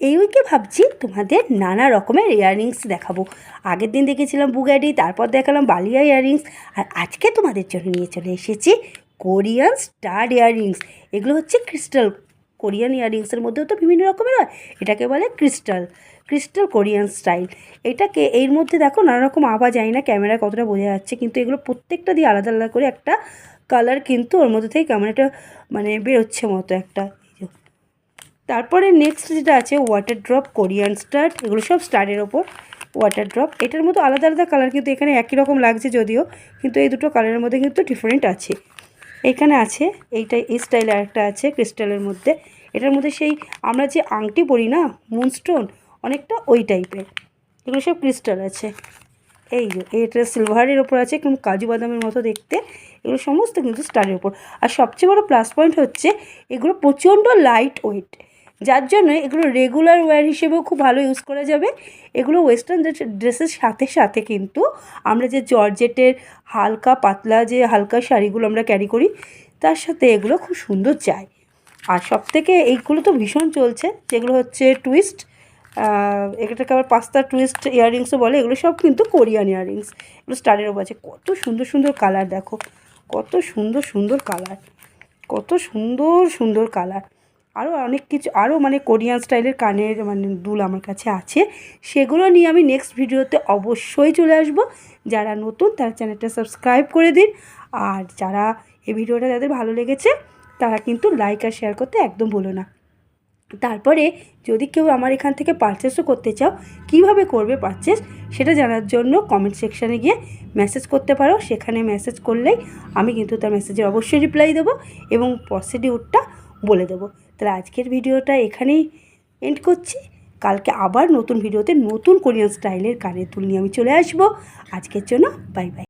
এই উইকে ভাবছি তোমাদের নানা রকমের ইয়াররিংস দেখাবো। আগের দিন দেখেছিলাম বুগাডি, তারপর দেখালাম বালিয়া ইয়াররিংস, আর আজকে তোমাদের জন্য নিয়ে চলে এসেছি কোরিয়ান স্টার ইয়াররিংস। এগুলো হচ্ছে ক্রিস্টাল, কোরিয়ান ইয়াররিংসের মধ্যেও তো বিভিন্ন রকমের হয়, এটাকে বলে ক্রিস্টাল ক্রিস্টাল কোরিয়ান স্টাইল। এটাকে এর মধ্যে দেখো নানা রকম আওয়াজ যায় না ক্যামেরায় কতটা বোঝা যাচ্ছে, কিন্তু এগুলো প্রত্যেকটা দিয়ে আলাদা আলাদা করে একটা কালার কিন্তু ওর মধ্যে থেকে ক্যামেরাটা মানে বেরোচ্ছে মতো একটা। তারপরে নেক্সট যেটা আছে ওয়াটার ড্রপ কোরিয়ান স্টার এগুলো সব স্টারের ওপর ওয়াটার ড্রপ এটার মতো আলাদা আলাদা কালার কিন্তু এখানে একই রকম লাগছে যদিও, কিন্তু এই দুটো কালারের মধ্যে কিন্তু ডিফারেন্ট আছে। এখানে আছে, এইটা, এই স্টাইলে আরেকটা আছে ক্রিস্টালের মধ্যে। এটার মধ্যে সেই আমরা যে আংটি পরি না মুনস্টোন অনেকটা ওই টাইপের এগুলো সব ক্রিস্টাল আছে। এই যে, এটা সিলভারের ওপর আছে কেমন কাজু বাদামের মতো দেখতে। এগুলো সমস্ত কিন্তু স্টারের ওপর। আর সবচেয়ে বড় প্লাস পয়েন্ট হচ্ছে, এগুলো প্রচণ্ড লাইট ওয়েট যার জন্য এগুলো রেগুলার ওয়্যার হিসেবেও খুব ভালো ইউজ করা যাবে। এগুলো ওয়েস্টার্ন ড্রেসের সাথে সাথে কিন্তু আমরা যে জর্জেটের হালকা পাতলা যে হালকা শাড়িগুলো আমরা ক্যারি করি, তার সাথে এগুলো খুব সুন্দর যায়। আর সব থেকে এইগুলো তো ভীষণ চলছে, যেগুলো হচ্ছে টুইস্ট এটাকে আবার পাস্তা টুইস্ট ইয়াররিংসও বলে, এগুলো সব কিন্তু কোরিয়ান ইয়াররিংস এগুলো স্টারের ওপর আছে কত সুন্দর সুন্দর কালার দেখো, কত সুন্দর সুন্দর কালার কত সুন্দর সুন্দর কালার আরও অনেক কিছু আরও মানে কোরিয়ান স্টাইলের কানের মানে দুল আমার কাছে আছে। সেগুলো নিয়ে আমি নেক্সট ভিডিওতে অবশ্যই চলে আসব। যারা নতুন তারা চ্যানেলটা সাবস্ক্রাইব করে দিন। আর যারা এই ভিডিওটা যাদের ভালো লেগেছে, তারা কিন্তু লাইক আর শেয়ার করতে একদম ভুলো না। তারপরে যদি কেউ আমার এখান থেকে পারচেসও করতে চাও, কীভাবে করবে পারচেস সেটা জানার জন্য কমেন্ট সেকশানে গিয়ে মেসেজ করতে পারো। সেখানে মেসেজ করলেই আমি কিন্তু তার মেসেজে অবশ্যই রিপ্লাই দেবো এবং প্রসিডিউরটা বলে দেবো। তাহলে আজকের ভিডিওটা এখানেই এন্ড করছি। কালকে আবার নতুন ভিডিওতে নতুন কোরিয়ান স্টাইলের কানের তুল নিয়ে আমি চলে আসব। আজকের জন্য বাই বাই